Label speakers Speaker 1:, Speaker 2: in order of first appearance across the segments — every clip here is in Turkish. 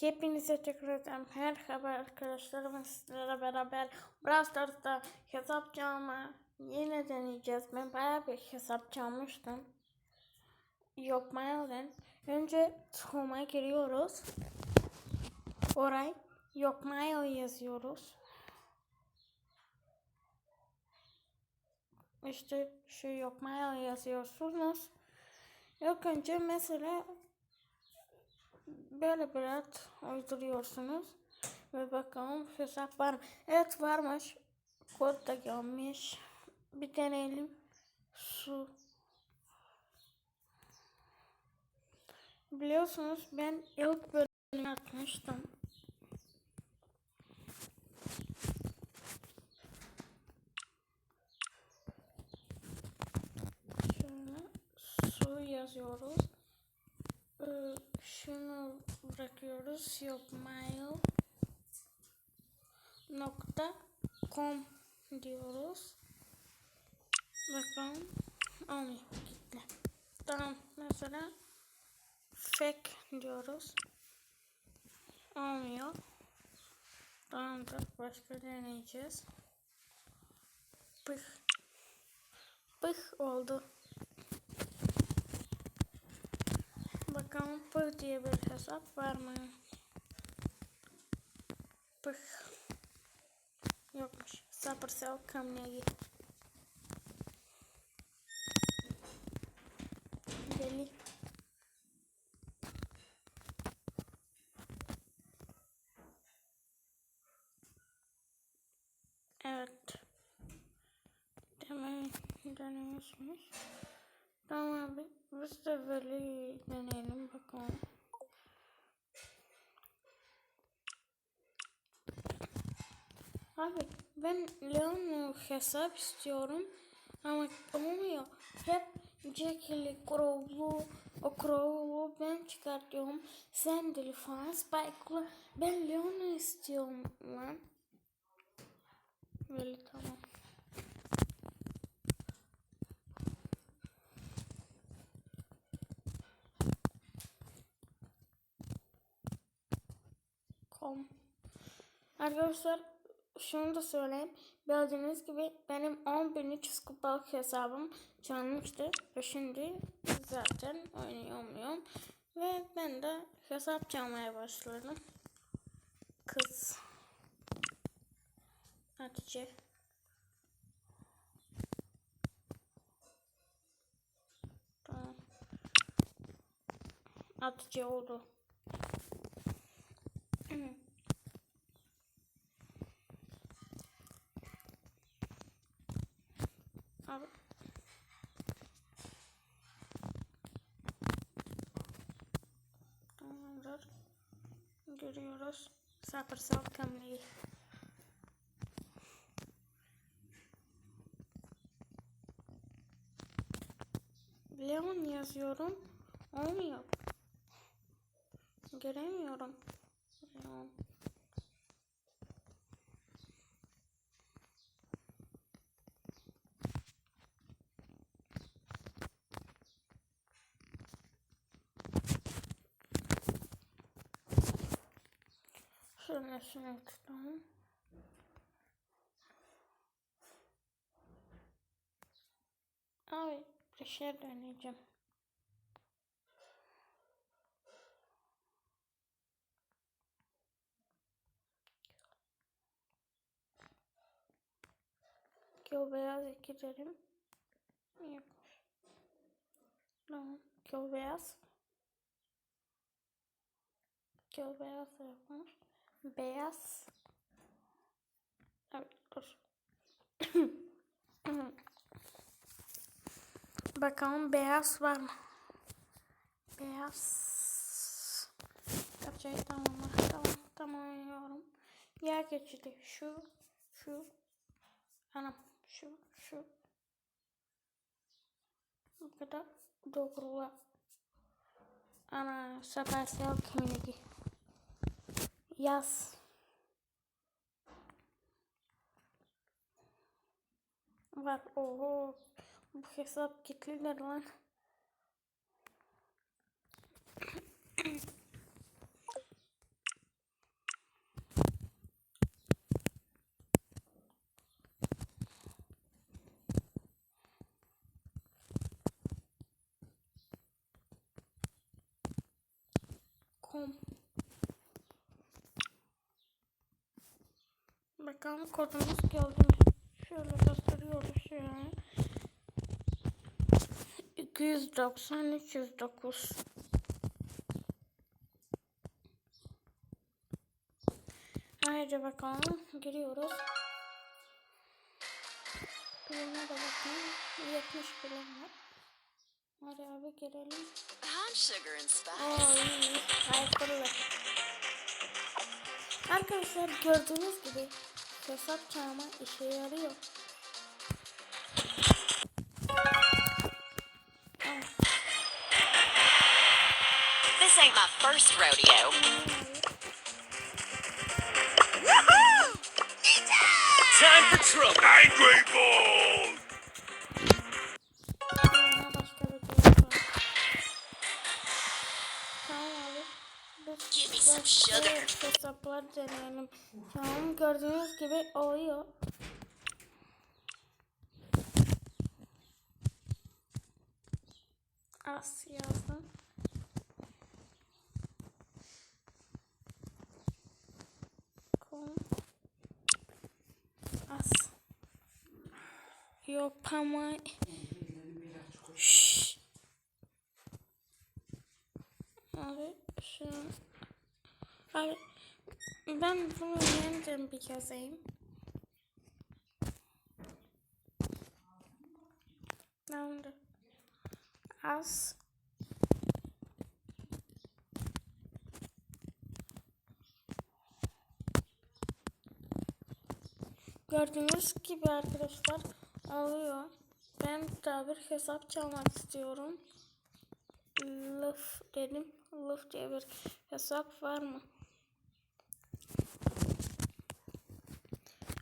Speaker 1: Hepinize ederim. Merhaba arkadaşlar. Ben sizlerle beraber Brawl Stars'ta hesap çalma yine deneyeceğiz. Ben bayağı bir hesap çalmıştım. Yok Mail'den. Önce Tom'a giriyoruz. Orayı Yok Mail yazıyoruz. İşte şu Yok Mail yazıyorsunuz. Yok önce mesela böyle biraz uyduruyorsunuz ve bakalım hesap var mı? Evet varmış. Kod da gelmiş. Bir deneyelim. Su. Biliyorsunuz ben ilk bölümü atmıştım. Şöyle su yazıyoruz. Ee, şunu bırakıyoruz. Yok mail nokta com diyoruz. Bakalım. Olmuyor. Gitti. Tamam. Mesela fake diyoruz. Olmuyor. Tamamdır. Başka deneyeceğiz. Pıh. Pıh oldu. Bakalım pıh diye bir hesap var mı? Pıh. Yokmuş. Supercell Kamyagi. Deli. Evet. Demek denemişmiş. Tamam abi. Biz de böyle deneyelim bakalım. Abi ben Leon'u hesap istiyorum ama olmuyor. Hep Jackie'li, Crow'lu, o Crow'lu ben çıkartıyorum. Sandy'li falan, Spike'lı. Ben Leon'u istiyorum lan. Böyle tamam. Com. Arkadaşlar şunu da söyleyeyim. Bildiğiniz gibi benim 10.300 kupalık hesabım çalmıştı. Ve şimdi zaten oynayamıyorum. Ve ben de hesap çalmaya başladım. Kız. Hatice. Tamam. Hatice oldu. Abi. Tamamdır. Görüyoruz. Supercell Camry. Leon yazıyorum. Olmuyor. Göremiyorum. Leon. Şunu tutalım. Abi bir şey deneyeceğim. Kyo beyaz gidelim. Yokmuş. Tamam. Kyo beyaz. Kyo beyaz yapmış. Beyaz. Evet dur. Bakalım beyaz var mı? Beyaz. Yapacağız tamam mı? Tamam tamam oynuyorum. Yer geçidi. Şu şu. Anam şu şu. Bu kadar doğru. Ana Supercell Community. Yaz. Var. Oho. Bu hesap kilitliler lan. com. Bakalım kodumuz geldi? Şöyle gösteriyoruz şöyle. 290 309 Haydi bakalım giriyoruz. Birine de bakayım. 70 birim var. Hadi abi girelim. Oo iyi. Ayakkabılı. Arkadaşlar gördüğünüz gibi hesap çağırma işe yarıyor. Aa,
Speaker 2: This ain't my first rodeo.
Speaker 3: Time for trouble. Angry Ball!
Speaker 1: Deneyelim. Tamam gördüğünüz gibi oluyor. As yazdım. Kom. As. Yapamay. Şşş. Abi şu Abi ben bunu yeniden bir yazayım. Tamamdır. Az Gördüğünüz gibi arkadaşlar alıyor. Ben daha bir hesap çalmak istiyorum. Luf dedim. Luf diye bir hesap var mı?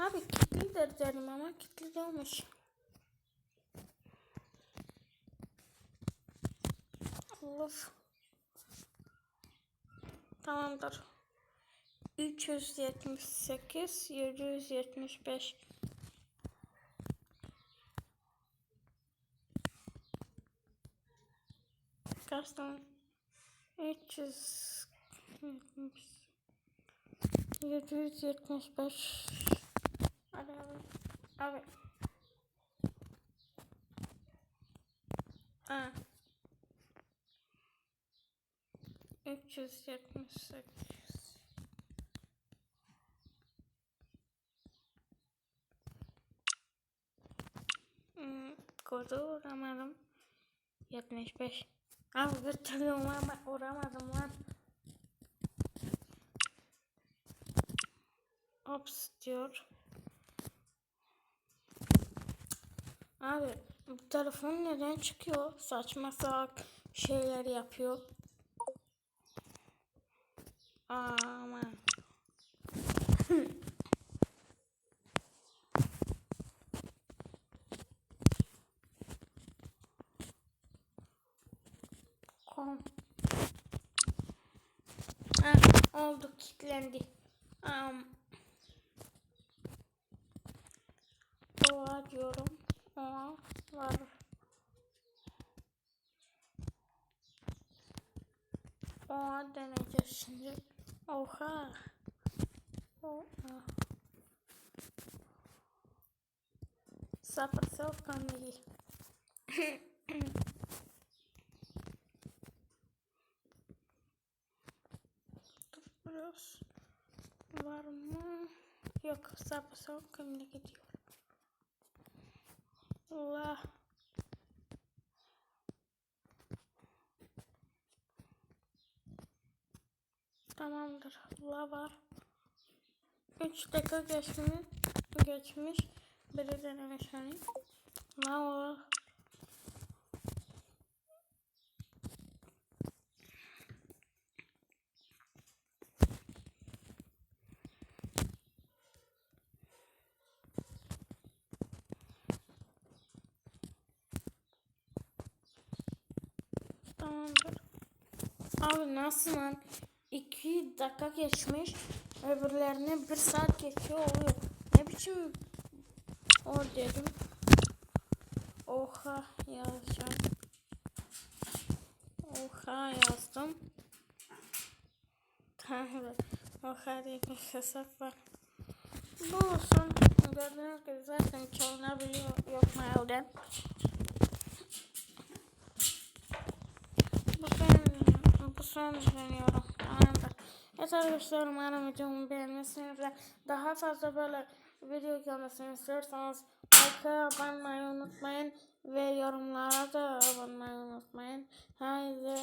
Speaker 1: Abi kilitlidir dedim ama kilitli değilmiş. Luf. Tamamdır. 378 775 Kaç tane? 300 775 Hadi abi. Abi. Aa. 378 Hmm, kodu uğramadım. 75. Abi türlü uğrama, uğramadım lan. Ops diyor. Abi bu telefon neden çıkıyor? Saçma salak şeyler yapıyor. Aman. Kom. Ah, oldu kilitlendi. Um, Oha diyorum. Oha var. Oha deneyeceğiz şimdi. Oha. Sapır sapkan değil. Biraz var mı? Yok sapır sapkan gidiyor. Allah. Tamamdır. La var. 3 dakika geçmiş. Geçmiş. Biri denemiş hani. La o. Tamamdır. Abi nasıl lan? 2 dakika geçmiş. Öbürlerine 1 saat geçiyor oluyor. Ne biçim o dedim. Oha yazacağım. Oha yazdım. o harika bir hesap var. Bu olsun. Gördüğünüz gibi zaten çalınabiliyor yok mailden. Bu son, bu son deniyorum. Evet arkadaşlar umarım videomu beğenmişsiniz ve daha fazla böyle video gelmesini istiyorsanız like'a abone olmayı unutmayın ve yorumlara da abone olmayı unutmayın. Haydi